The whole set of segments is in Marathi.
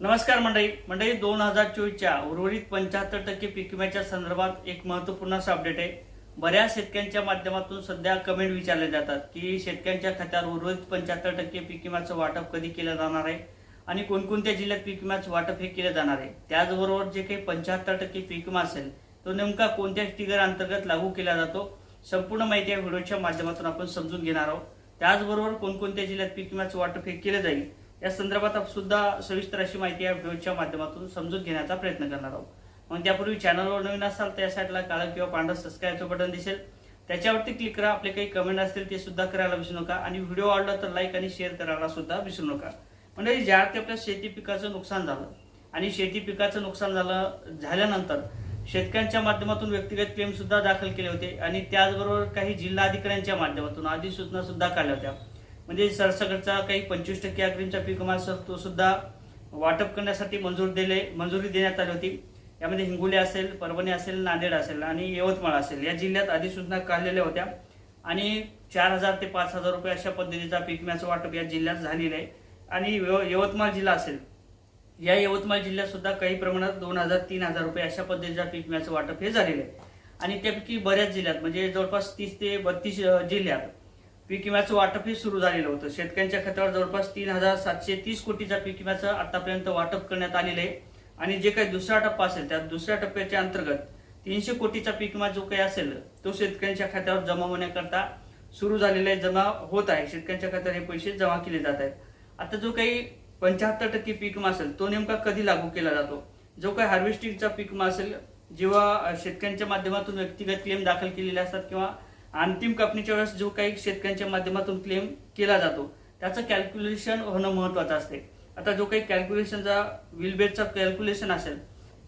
नमस्कार मंडळी. मंडळी दोन हजार चोवीसच्या उर्वरित पंच्याहत्तर टक्के पीक विम्याच्या संदर्भात एक महत्त्वपूर्ण असं अपडेट आहे. बऱ्याच शेतकऱ्यांच्या माध्यमातून सध्या कमेंट विचारले जातात की शेतकऱ्यांच्या खात्यावर उर्वरित पंच्याहत्तर टक्के पीक विम्याचं वाटप कधी केलं जाणार आहे आणि कोणकोणत्या जिल्ह्यात पीक विम्याचं वाटप हे केलं जाणार आहे? त्याचबरोबर जे काही पंच्याहत्तर टक्के पीक विमा असेल तो नेमका कोणत्या टिगर अंतर्गत लागू केला जातो? संपूर्ण माहिती या व्हिडिओच्या माध्यमातून आपण समजून घेणार आहोत. त्याचबरोबर कोणकोणत्या जिल्ह्यात पीक विम्याचं वाटप हे केलं जाईल या संदर्भात सुद्धा सविस्तर अशी माहिती या व्हिडिओच्या माध्यमातून समजून घेण्याचा प्रयत्न करणार आहोत. मग त्यापूर्वी चॅनलवर नवीन असाल तर या साईडला काळं किंवा पांढरं सबस्क्राईबचं बटन दिसेल. त्याच्यावरती क्लिक करा. आपले काही कमेंट असतील ते सुद्धा करायला विसरू नका. आणि व्हिडिओ आवडला तर लाईक आणि शेअर करायला सुद्धा विसरू नका. म्हणजे ज्या ते आपल्या शेती पिकाचं नुकसान झालं आणि शेती पिकाचं नुकसान झालं झाल्यानंतर शेतकऱ्यांच्या माध्यमातून व्यक्तिगत क्लेम सुद्धा दाखल केले होते. आणि त्याचबरोबर काही जिल्हा अधिकाऱ्यांच्या माध्यमातून अधिसूचना सुद्धा काढल्या होत्या. म्हणजे सरसकटचा काही पंचवीस टक्के अग्रिमचा पीक विमा असेल तो सुद्धा वाटप करण्यासाठी मंजूर दिले मंजुरी देण्यात आली होती. यामध्ये हिंगोली असेल परभणी असेल नांदेड असेल आणि यवतमाळ असेल. या जिल्ह्यात अधिसूचना काढलेल्या होत्या. आणि चार हजार ते पाच हजार रुपये अशा पद्धतीचा पीक विम्याचं वाटप या जिल्ह्यात झालेलं आहे. आणि यवतमाळ जिल्हा असेल या यवतमाळ जिल्ह्यात सुद्धा काही प्रमाणात दोन हजार तीन हजार रुपये अशा पद्धतीचा पीक विम्याचं वाटप हे झालेलं आहे. आणि त्यापैकी बऱ्याच जिल्ह्यात म्हणजे जवळपास तीस ते बत्तीस जिल्ह्यात पीक विम्याचं वाटप हे सुरू झालेलं होतं. शेतकऱ्यांच्या खात्यावर जवळपास तीन हजार सातशे तीस कोटीचा पीक विम्याचं आतापर्यंत वाटप करण्यात आलेलं आहे. आणि जे काही दुसरा टप्पा असेल त्या दुसऱ्या टप्प्याच्या अंतर्गत तीनशे कोटीचा पीक विमा जो काही असेल तो शेतकऱ्यांच्या खात्यावर जमा होण्याकरता सुरू झालेला आहे जमा होत आहे. शेतकऱ्यांच्या खात्यावर हे पैसे जमा केले जात आहेत. आता जो काही पंच्याहत्तर टक्के पीक विमा असेल तो नेमका कधी लागू केला जातो? जो काही हार्वेस्टिंगचा पीक विमा असेल जेव्हा शेतकऱ्यांच्या माध्यमातून व्यक्तिगत क्लेम दाखल केलेले असतात किंवा अंतिम कापणीच्या वेळेस जो काही शेतकऱ्यांच्या माध्यमातून क्लेम केला जातो त्याचं कॅल्क्युलेशन होणं महत्वाचं असते. आता जो काही कॅल्क्युलेशनचा विलबेटचा कॅल्क्युलेशन असेल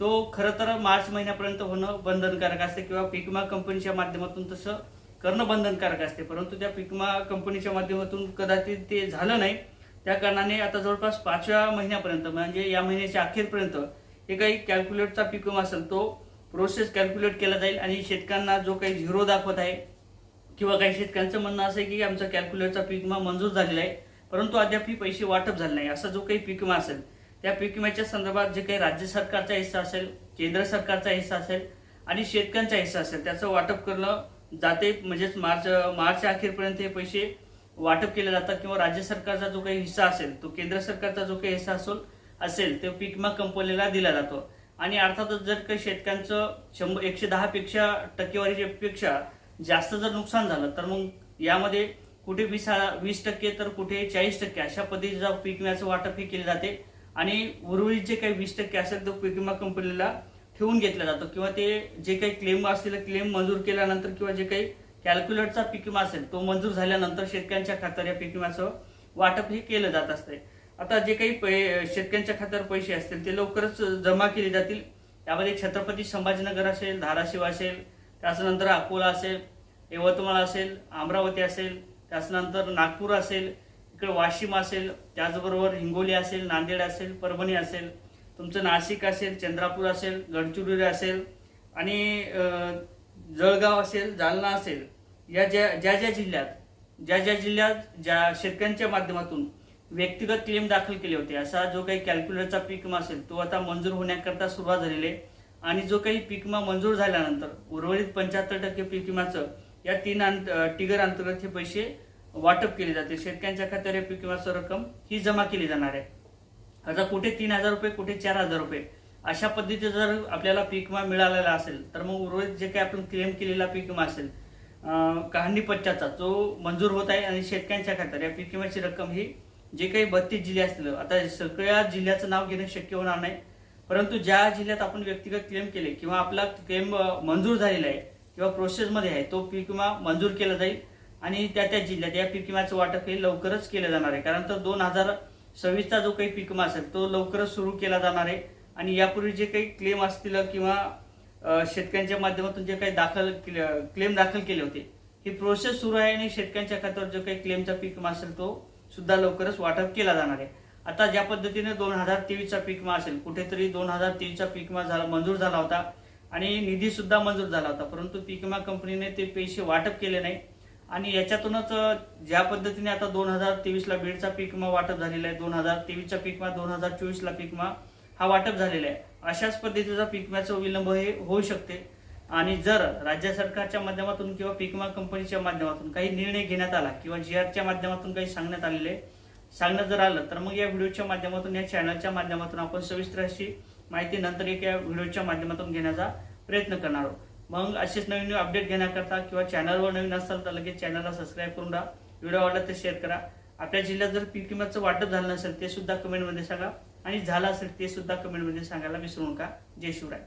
तो खरं तर मार्च महिन्यापर्यंत होणं बंधनकारक असते किंवा पीक विमा कंपनीच्या माध्यमातून तसं करणं बंधनकारक असते. परंतु त्या पीक विमा कंपनीच्या माध्यमातून कदाचित ते झालं नाही. त्या कारणाने आता जवळपास पाचव्या महिन्यापर्यंत म्हणजे या महिन्याच्या अखेरपर्यंत हे काही कॅल्क्युलेटचा पीक विमा असेल तो प्रोसेस कॅल्क्युलेट केला जाईल आणि शेतकऱ्यांना जो काही झिरो दाखवत आहे किंवा काही शेतकऱ्यांचं म्हणणं असं आहे की आमचा कॅल्क्युलेटरचा पीक विमा मंजूर झालेला आहे परंतु अद्याप ही पैसे वाटप झाले नाही. असा जो काही पीक विमा असेल त्या पीक विम्याच्या संदर्भात जे काही राज्य सरकारचा हिस्सा असेल केंद्र सरकारचा हिस्सा असेल आणि शेतकऱ्यांचा हिस्सा असेल त्याचं वाटप करणं जाते. म्हणजेच मार्च मार्चच्या अखेरपर्यंत हे पैसे वाटप केले जातात किंवा राज्य सरकारचा जो काही हिस्सा असेल तो केंद्र सरकारचा जो काही हिस्सा असेल असेल तो पीक विमा कंपनीला दिला जातो. आणि अर्थातच जर काही शेतकऱ्यांचं शंभर एकशे दहा पेक्षा टक्केवारीच्या पेक्षा जास्त जर नुकसान झालं तर मग यामध्ये कुठे वीस वीस टक्के तर कुठे चाळीस टक्के अशा पद्धतीचा पीक विम्याचं वाटप हे केले जाते. आणि उर्वरित जे काही वीस टक्के असेल तो पीक विमा कंपनीला ठेवून घेतला जातो. किंवा ते जे काही क्लेम असतील क्लेम मंजूर केल्यानंतर किंवा जे काही कॅल्क्युलेटचा पीक विमा असेल तो मंजूर झाल्यानंतर शेतकऱ्यांच्या खात्यावर या पीक विम्याचं वाटप हे केलं जात असते. आता जे काही पै- शेतकऱ्यांच्या खात्यावर पैसे असतील ते लवकरच जमा केले जातील. यामध्ये छत्रपती संभाजीनगर असेल धाराशिव असेल त्याच्यानंतर अकोला असेल यवतमाळ असेल अमरावती असेल त्याच्यानंतर नागपूर असेल इकडे वाशिम असेल त्याचबरोबर हिंगोली असेल नांदेड असेल परभणी असेल तुमचं नाशिक असेल चंद्रापूर असेल गडचिरोली असेल आणि जळगाव असेल जालना असेल या ज्या ज्या ज्या जिल्ह्यात ज्या ज्या जिल्ह्यात ज्या शेतकऱ्यांच्या माध्यमातून व्यक्तिगत क्लेम दाखल केले होते असा जो काही कॅल्क्युलेटरचा पीक विमा असेल तो आता मंजूर होण्याकरता सुरुवात झालेली आहे. आणि जो काही पीक विमा मंजूर झाल्यानंतर उर्वरित पंच्याहत्तर टक्के पीक विम्याचं या तीन अंत टिगर अंतर्गत हे पैसे वाटप केले जाते. शेतकऱ्यांच्या खात्यावर या पीक विम्याचं रक्कम ही जमा केली जाणार आहे. आता कुठे तीन हजार रुपये कुठे चार हजार रुपये अशा पद्धतीचं जर आपल्याला पीक विमा मिळालेला असेल तर मग उर्वरित जे काही आपण क्लेम केलेला पीक विमा असेल कहाणी पच्चाचा जो मंजूर होत आहे आणि शेतकऱ्यांच्या खात्यावर या पीक विम्याची रक्कम ही जे काही बत्तीस जिल्हे असतील आता सगळ्या जिल्ह्याचं नाव घेणं शक्य होणार नाही. परंतु ज्या जिल्ह्यात आपण व्यक्तिगत क्लेम केले किंवा आपला क्लेम मंजूर झालेला आहे किंवा प्रोसेसमध्ये आहे तो पीक विमा मंजूर केला जाईल आणि त्या त्या जिल्ह्यात या पीक विम्याचं वाटप हे लवकरच केलं जाणार आहे. कारण तर दोन हजार सव्वीसचा जो काही पीक विमा असेल तो लवकरच सुरू केला जाणार आहे आणि यापूर्वी जे काही क्लेम असतील किंवा शेतकऱ्यांच्या माध्यमातून जे काही दाखल क्लेम दाखल केले होते ही प्रोसेस सुरू आहे आणि शेतकऱ्यांच्या खात्यावर जो काही क्लेमचा पीक विमा असेल तो सुद्धा लवकरच वाटप केला जाणार आहे. आता ज्या पद्धतीने दोन हजार तेवीसचा पीकमा असेल कुठेतरी दोन हजार तेवीसचा पीकमा झाला मंजूर झाला होता आणि निधी सुद्धा मंजूर झाला होता. परंतु पीक विमा कंपनीने ते पैसे वाटप केले नाही. आणि याच्यातूनच ज्या पद्धतीने आता दोन हजार तेवीसला बीडचा पीकमा वाटप झालेला आहे दोन हजार तेवीसचा पीकमा दोन हजार चोवीसला पीकमा हा वाटप झालेला आहे. अशाच पद्धतीचा पीक विलंब हे होऊ शकते. आणि जर राज्य सरकारच्या माध्यमातून किंवा पीक विमा कंपनीच्या माध्यमातून काही निर्णय घेण्यात आला किंवा जी आरच्या माध्यमातून काही सांगण्यात आलेले सांगणं जर आलं तर मग या व्हिडिओच्या माध्यमातून या चॅनलच्या माध्यमातून आपण सविस्तर अशी माहिती नंतर एक या व्हिडिओच्या माध्यमातून घेण्याचा प्रयत्न करणार आहोत. मग असेच नवीन नवीन अपडेट घेण्याकरता किंवा चॅनलवर नवीन असाल तर लगेच चॅनलला सबस्क्राईब करून राहा. व्हिडिओ आवडला तर शेअर करा. आपल्या जिल्ह्यात जर पीक किंमतचं वाटप झालं नसेल ते सुद्धा कमेंटमध्ये सांगा. आणि झालं असेल ते सुद्धा कमेंटमध्ये सांगायला विसरू नका. जय शिवराय.